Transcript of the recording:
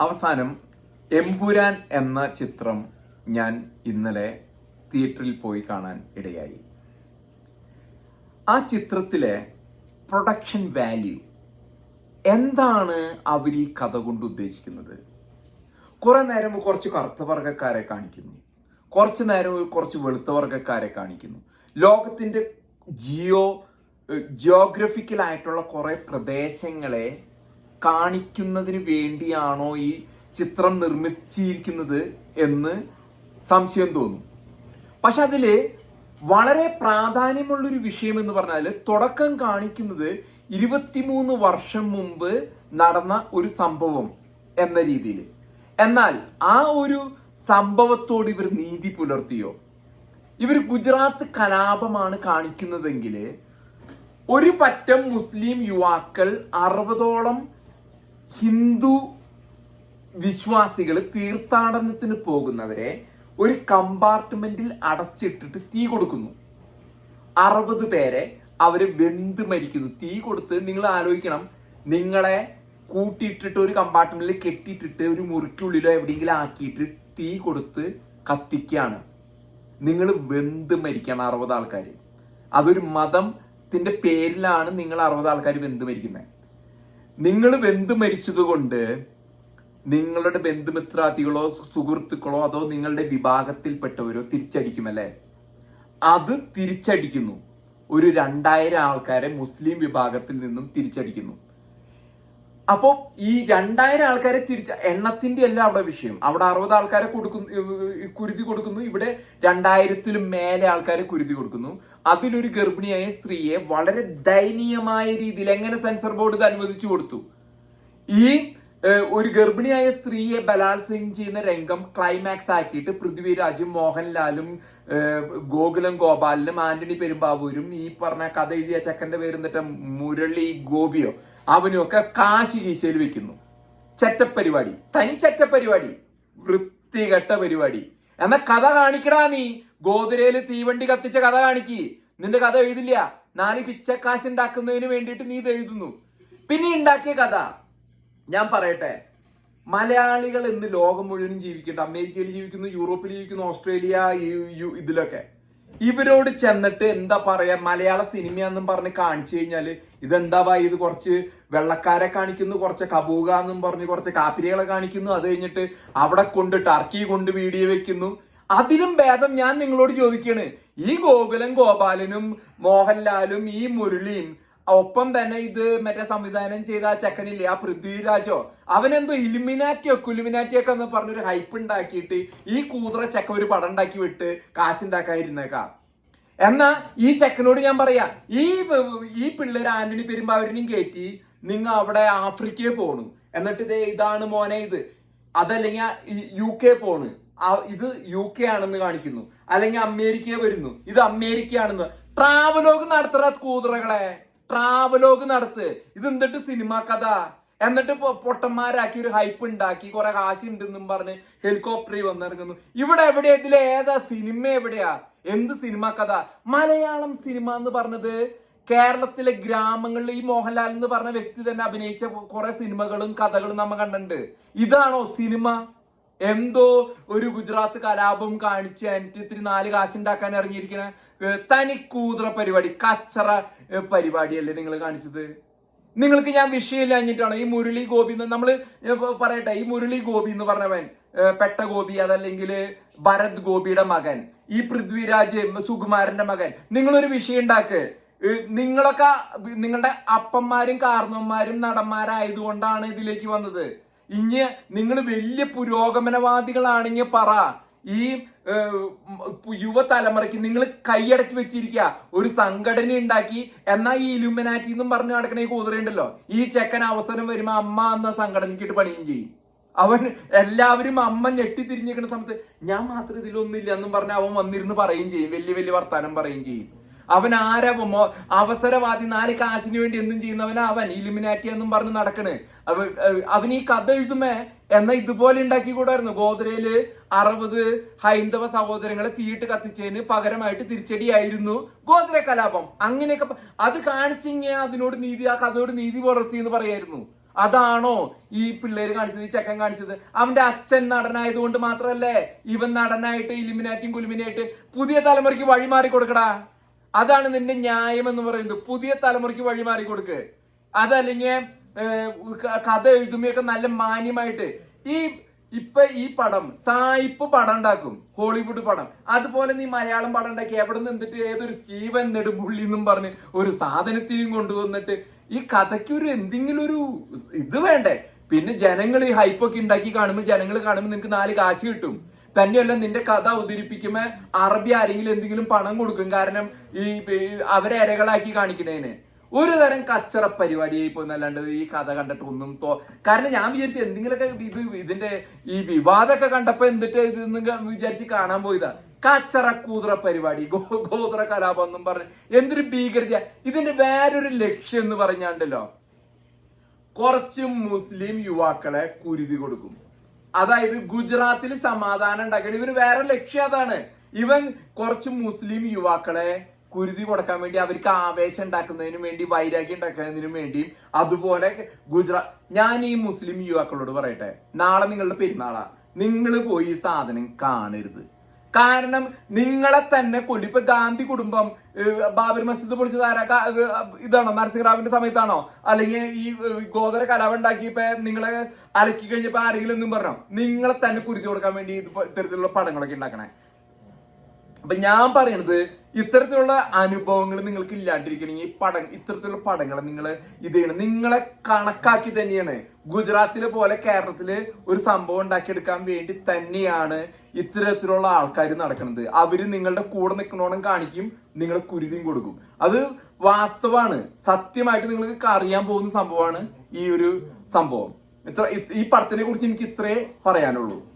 അവസാനം എമ്പുരാൻ എന്ന ചിത്രം ഞാൻ ഇന്നലെ തിയേറ്ററിൽ പോയി കാണാൻ ഇടയായി. ആ ചിത്രത്തിലെ പ്രൊഡക്ഷൻ വാല്യൂ എന്താണ് അവർ ഈ കഥ കൊണ്ട് ഉദ്ദേശിക്കുന്നത്? കുറെ നേരം കുറച്ച് കറുത്ത വർഗക്കാരെ കാണിക്കുന്നു. കുറച്ച് നേരം കുറച്ച് വെളുത്ത വർഗക്കാരെ കാണിക്കുന്നു. ലോകത്തിന്റെ ജിയോ ജിയോഗ്രഫിക്കലായിട്ടുള്ള കുറെ പ്രദേശങ്ങളെ കാണിക്കുന്നതിന് വേണ്ടിയാണോ ഈ ചിത്രം നിർമ്മിച്ചിരിക്കുന്നത് എന്ന് സംശയം തോന്നും. പക്ഷെ അതിൽ വളരെ പ്രാധാന്യമുള്ളൊരു വിഷയം എന്ന് പറഞ്ഞാൽ തുടക്കം കാണിക്കുന്നത് ഇരുപത്തിമൂന്ന് വർഷം മുമ്പ് നടന്ന ഒരു സംഭവം എന്ന രീതിയിൽ. എന്നാൽ ആ ഒരു സംഭവത്തോട് ഇവർ നീതി പുലർത്തിയോ? ഇവർ ഗുജറാത്ത് കലാപമാണ് കാണിക്കുന്നതെങ്കിൽ ഒരു പറ്റം മുസ്ലിം യുവാക്കൾ അറുപതോളം ഹിന്ദു വിശ്വാസികൾ തീർത്ഥാടനത്തിന് പോകുന്നവരെ ഒരു കമ്പാർട്ട്മെന്റിൽ അടച്ചിട്ടിട്ട് തീ കൊടുക്കുന്നു. അറുപത് പേരെ അവർ വെന്ത് മരിക്കുന്നു. തീ കൊടുത്ത് നിങ്ങൾ ആലോചിക്കണം. നിങ്ങളെ കൂട്ടിയിട്ടിട്ട് ഒരു കമ്പാർട്ട്മെന്റിൽ കെട്ടിയിട്ടിട്ട് ഒരു മുറിക്കുള്ളിലോ എവിടെയെങ്കിലും ആക്കിയിട്ട് തീ കൊടുത്ത് കത്തിക്കുകയാണ്. നിങ്ങൾ വെന്ത് മരിക്കണം അറുപത് ആൾക്കാർ അതൊരു മതത്തിന്റെ പേരിലാണ് നിങ്ങൾ അറുപത് ആൾക്കാർ വെന്ത് മരിക്കുന്നത്. നിങ്ങൾ ബന്ധു മരിച്ചത് കൊണ്ട് നിങ്ങളുടെ ബന്ധുമിത്രാദികളോ സുഹൃത്തുക്കളോ അതോ നിങ്ങളുടെ വിഭാഗത്തിൽപ്പെട്ടവരോ തിരിച്ചടിക്കും തിരിച്ചടിക്കുമല്ലേ? അത് തിരിച്ചടിക്കുന്നു. ഒരു രണ്ടായിരം ആൾക്കാരെ മുസ്ലിം വിഭാഗത്തിൽ നിന്നും തിരിച്ചടിക്കുന്നു. അപ്പോൾ ഈ രണ്ടായിരം ആൾക്കാരെ തിരിച്ച എണ്ണത്തിന്റെ അല്ല അവിടെ വിഷയം. അവിടെ അറുപത് ആൾക്കാരെ കൊടുക്കുന്നു കുരുതി കൊടുക്കുന്നു. ഇവിടെ രണ്ടായിരത്തിലും മേലെ ആൾക്കാരെ കുരുതി കൊടുക്കുന്നു. അതിലൊരു ഗർഭിണിയായ സ്ത്രീയെ വളരെ ദയനീയമായ രീതിയിൽ എങ്ങനെ സെൻസർ ബോർഡ് ഇത് അനുവദിച്ചു കൊടുത്തു? ഈ ഒരു ഗർഭിണിയായ സ്ത്രീയെ ബലാത്സംഗം ചെയ്യുന്ന രംഗം ക്ലൈമാക്സ് ആക്കിയിട്ട് പൃഥ്വിരാജും മോഹൻലാലും ഗോകുലം ഗോപാലിനും ആന്റണി പെരുമ്പാവൂരും ഈ പറഞ്ഞ കഥ എഴുതിയ ചെക്കന്റെ പേര് എന്നിട്ട് മുരളി ഗോപിയോ അവനും ഒക്കെ കാശി കീശയിൽ വെക്കുന്നു ചെറ്റപ്പരിപാടി. തനി ചെറ്റപ്പരിപാടി. വൃത്തികെട്ട പരിപാടി. എന്ന കഥ കാണിക്കടാ നീ. ഗോതിരയിൽ തീവണ്ടി കത്തിച്ച കഥ കാണിക്ക്. നിന്റെ കഥ എഴുതില്ല. നാല് പിച്ചക്കാശ് ഉണ്ടാക്കുന്നതിന് വേണ്ടിയിട്ട് നീ ഇത് എഴുതുന്നു. പിന്നെ ഉണ്ടാക്കിയ കഥ. ഞാൻ പറയട്ടെ. മലയാളികൾ ഇന്ന് ലോകം മുഴുവനും ജീവിക്കുന്നുണ്ട് അമേരിക്കയിൽ ജീവിക്കുന്നു യൂറോപ്പിൽ ജീവിക്കുന്നു ഓസ്ട്രേലിയ ഇതിലൊക്കെ. ഇവരോട് ചെന്നിട്ട് എന്താ പറയാ മലയാള സിനിമയാന്നും പറഞ്ഞ് കാണിച്ചു കഴിഞ്ഞാൽ ഇതെന്താ വാ ഇത് കുറച്ച് വെള്ളക്കാരെ കാണിക്കുന്നു കുറച്ച് കബൂക എന്നും പറഞ്ഞ് കുറച്ച് കാപ്പിരികളെ കാണിക്കുന്നു. അത് കഴിഞ്ഞിട്ട് അവിടെ കൊണ്ട് ടർക്കി കൊണ്ട് വീഡിയോ വെക്കുന്നു. അതിലും ഭേദം ഞാൻ നിങ്ങളോട് ചോദിക്കാണ്. ഈ ഗോകുലം ഗോപാലനും മോഹൻലാലും ഈ മുരളിയും ഒപ്പം തന്നെ ഇത് മറ്റേ സംവിധാനം ചെയ്ത ആ ചെക്കനില്ലേ ആ പൃഥ്വിരാജോ? അവനെന്തോ ഇലുമിനാറ്റിയോ കുലുമിനാറ്റിയോ എന്ന് പറഞ്ഞൊരു ഹൈപ്പ് ഉണ്ടാക്കിയിട്ട് ഈ കൂതറ ചെക്ക ഒരു പടം ഉണ്ടാക്കി വിട്ട് കാശുണ്ടാക്കാതിരുന്നേക്കാം. എന്നാ ഈ ചെക്കനോട് ഞാൻ പറയാ ഈ ഈ പിള്ളേർ ആന്റണി പെരുമ്പാവരനെയും കയറ്റി നിങ്ങൾ അവിടെ ആഫ്രിക്കയെ പോണു. എന്നിട്ട് ഇതേ ഇതാണ് മോനെ ഇത്. അതല്ലെങ്കിൽ യു കെ പോണ്. ഇത് യു കെ ആണെന്ന് കാണിക്കുന്നു. അല്ലെങ്കിൽ അമേരിക്കയെ വരുന്നു. ഇത് അമേരിക്ക ആണെന്ന് ട്രാവലോഗ് നടത്തുന്ന കൂതറകളെ. ട്രാവലോഗ് നടത്ത്. ഇത് എന്നിട്ട് സിനിമ കഥ? എന്നിട്ട് പൊട്ടന്മാരാക്കി ഒരു ഹൈപ്പ് ഉണ്ടാക്കി. കുറെ കാശ് ഉണ്ടെന്നും പറഞ്ഞ് ഹെലികോപ്റ്ററിൽ വന്നിറങ്ങുന്നു. ഇവിടെ എവിടെ ഇതിൽ ഏതാ? സിനിമ എവിടെയാ? എന്ത് സിനിമ കഥ? മലയാളം സിനിമ എന്ന് പറഞ്ഞത് കേരളത്തിലെ ഗ്രാമങ്ങളിൽ ഈ മോഹൻലാൽ എന്ന് പറഞ്ഞ വ്യക്തി തന്നെ അഭിനയിച്ച കുറെ സിനിമകളും കഥകളും നമ്മ കണ്ടിട്ടുണ്ട്. ഇതാണോ സിനിമ? എന്തോ ഒരു ഗുജറാത്ത് കലാപം കാണിച്ച് എനിക്ക് ഇത്തിരി നാല് കാശുണ്ടാക്കാൻ ഇറങ്ങിയിരിക്കുന്ന തനിക്കൂതറ തനി കൂതറ പരിപാടി കച്ചറ പരിപാടിയല്ലേ നിങ്ങൾ കാണിച്ചത്? നിങ്ങൾക്ക് ഞാൻ വിഷയമില്ല കഴിഞ്ഞിട്ടാണ് ഈ മുരളി ഗോപി എന്ന് നമ്മൾ പറയട്ടെ ഈ മുരളി ഗോപി എന്ന് പറഞ്ഞവൻ പെട്ട ഗോപി അതല്ലെങ്കിൽ ഭരത് ഗോപിയുടെ മകൻ ഈ പൃഥ്വിരാജ് സുകുമാരന്റെ മകൻ. നിങ്ങളൊരു വിഷയം ഉണ്ടാക്ക്. നിങ്ങളൊക്കെ നിങ്ങളുടെ അപ്പന്മാരും കാർന്നന്മാരും നടന്മാരായതുകൊണ്ടാണ് ഇതിലേക്ക് വന്നത്. ഇനി നിങ്ങൾ വലിയ പുരോഗമനവാദികളാണെങ്കിൽ പറ. ഈ യുവതലമുറയ്ക്ക് നിങ്ങൾ കൈയടക്കി വെച്ചിരിക്കുക ഒരു സംഘടന ഉണ്ടാക്കി. എന്നാ ഈ ഇലുമിനാറ്റി എന്നും പറഞ്ഞു നടക്കണ ഈ കുതിരയുണ്ടല്ലോ ഈ ചെക്കൻ അവസരം വരുമ്പോൾ അമ്മ എന്ന സംഘടനയ്ക്കിട്ട് പണിയും ചെയ്യും. അവൻ എല്ലാവരും അമ്മ ഞെട്ടി തിരിഞ്ഞിരിക്കുന്ന സമയത്ത് ഞാൻ മാത്രം ഇതിലൊന്നുമില്ല എന്നും പറഞ്ഞ് അവൻ വന്നിരുന്ന് പറയുകയും ചെയ്യും. വലിയ വലിയ വർത്താനം പറയുകയും ചെയ്യും. അവൻ ആരാ അവസരവാദി നാല് കാശിന് വേണ്ടി എന്തും ചെയ്യുന്നവനാ അവൻ? ഇലുമിനാറ്റി എന്നും പറഞ്ഞ് നടക്കണ്. അവൻ ഈ കഥ എഴുതുമേ? എന്നാ ഇതുപോലെ ഉണ്ടാക്കി കൂടായിരുന്നു ഗോദ്രയിൽ അറുപത് ഹൈന്ദവ സഹോദരങ്ങളെ തീയിട്ട് കത്തിച്ചതിന് പകരമായിട്ട് തിരിച്ചടിയായിരുന്നു ഗോദ്ര കലാപം. അങ്ങനെയൊക്കെ അത് കാണിച്ചിങ്ങ അതിനോട് നീതി ആ കഥയോട് നീതി പുലർത്തി എന്ന് പറയായിരുന്നു. അതാണോ ഈ പിള്ളേര് കാണിച്ചത് ഈ ചെക്കൻ കാണിച്ചത്? അവന്റെ അച്ഛൻ നടനായതുകൊണ്ട് മാത്രമല്ലേ ഇവൻ നടനായിട്ട് ഇലിമിനാറ്റും കുലിമിനായിട്ട് പുതിയ തലമുറയ്ക്ക് വഴിമാറി കൊടുക്കടാ. അതാണ് നിന്റെ ന്യായം എന്ന് പറയുന്നത്. പുതിയ തലമുറയ്ക്ക് വഴിമാറി കൊടുക്ക്. അതല്ലെങ്കിൽ കഥ എഴുതുമ്പോഴൊക്കെ നല്ല മാന്യമായിട്ട് ഈ ഇപ്പൊ ഈ പടം സായിപ്പ് പടം ഉണ്ടാക്കും. ഹോളിവുഡ് പടം. അതുപോലെ നീ മലയാളം പടം ഉണ്ടാക്കി. എവിടെ നിന്നിട്ട് ഏതൊരു സ്റ്റീവൻ നെടുമ്പുള്ളി എന്നും പറഞ്ഞ് ഒരു സാധനത്തിനും കൊണ്ടുവന്നിട്ട് ഈ കഥയ്ക്ക് ഒരു എന്തെങ്കിലും ഒരു ഇത് വേണ്ടേ? പിന്നെ ജനങ്ങൾ ഈ ഹൈപ്പൊക്കെ ഉണ്ടാക്കി കാണുമ്പോൾ ജനങ്ങൾ കാണുമ്പോൾ നിനക്ക് നാല് കാശ് കിട്ടും. തന്നെയല്ല നിന്റെ കഥ അവതരിപ്പിക്കുമ്പോ അറബി ആരെങ്കിലും എന്തെങ്കിലും പണം കൊടുക്കും കാരണം ഈ അവരെ ഇരകളാക്കി കാണിക്കണേന് ഒരു തരം കച്ചറ പരിപാടിയായി പോന്നല്ലാണ്ട് ഈ കഥ കണ്ടിട്ട് ഒന്നും തോ കാരണം ഞാൻ വിചാരിച്ചു എന്തെങ്കിലുമൊക്കെ ഇത് ഇതിന്റെ ഈ വിവാദമൊക്കെ കണ്ടപ്പോ എന്തിട്ട് ഇതെന്ന് വിചാരിച്ച് കാണാൻ പോയതാ? കച്ചറ കൂതറ പരിപാടി ഗോതറ കലാപം എന്നും പറഞ്ഞ് എന്തൊരു ഭീകരത. ഇതിന്റെ വേറൊരു ലക്ഷ്യം എന്ന് പറഞ്ഞാണ്ടല്ലോ കുറച്ച് മുസ്ലിം യുവാക്കളെ കുരുതി കൊടുക്കും. അതായത് ഗുജറാത്തിൽ സമാധാനം ഉണ്ടാക്കണം. ഇവന് വേറെ ലക്ഷ്യം അതാണ്. ഇവൻ കുറച്ച് മുസ്ലിം യുവാക്കളെ കുരുതി കൊടുക്കാൻ വേണ്ടി അവർക്ക് ആവേശം ഉണ്ടാക്കുന്നതിനും വേണ്ടി വൈരാഗ്യം ഉണ്ടാക്കുന്നതിനും വേണ്ടിയും അതുപോലെ ഗുജറാ ഞാൻ ഈ മുസ്ലിം യുവാക്കളോട് പറയട്ടെ. നാളെ നിങ്ങളുടെ പെരുന്നാളാ. നിങ്ങൾ പോയി ഈ സാധനം കാണരുത്. കാരണം നിങ്ങളെ തന്നെ കൊല്ലി. ഇപ്പൊ ഗാന്ധി കുടുംബം ബാബർ മസ്ജിദ് പൊളിച്ചത് ആരാ? ഇതാണോ നരസിംഹ ഇതാണോ? നരസിംഹറാവിന്റെ സമയത്താണോ? അല്ലെങ്കിൽ ഈ ഗോദര കലാപം ഉണ്ടാക്കിയപ്പോ നിങ്ങളെ അലക്കി കഴിഞ്ഞപ്പോ ആരെങ്കിലും ഒന്നും പറഞ്ഞോ? നിങ്ങളെ തന്നെ കുരുതി കൊടുക്കാൻ വേണ്ടി ഇത് ഇപ്പൊ ഇത്തരത്തിലുള്ള പടങ്ങളൊക്കെ ഉണ്ടാക്കണേ. അപ്പൊ ഞാൻ പറയണത് ഇത്തരത്തിലുള്ള അനുഭവങ്ങൾ നിങ്ങൾക്ക് ഇല്ലാണ്ടിരിക്കണെങ്കിൽ ഈ പടം ഇത്തരത്തിലുള്ള പടങ്ങൾ നിങ്ങൾ ഇത് ചെയ്യണം. നിങ്ങളെ കണക്കാക്കി തന്നെയാണ് ഗുജറാത്തിലെ പോലെ കേരളത്തിൽ ഒരു സംഭവം ഉണ്ടാക്കിയെടുക്കാൻ വേണ്ടി തന്നെയാണ് ഇത്തരത്തിലുള്ള ആൾക്കാർ നടക്കുന്നത് അവർ നിങ്ങളുടെ കൂടെ നിൽക്കണോണം കാണിക്കും നിങ്ങളെ കുരുതിയും കൊടുക്കും. അത് വാസ്തവാണ്. സത്യമായിട്ട് നിങ്ങൾക്ക് അറിയാൻ പോകുന്ന സംഭവമാണ് ഈ ഒരു സംഭവം. ഇത്ര ഈ പടത്തിനെ കുറിച്ച് എനിക്ക് ഇത്രേ പറയാനുള്ളൂ.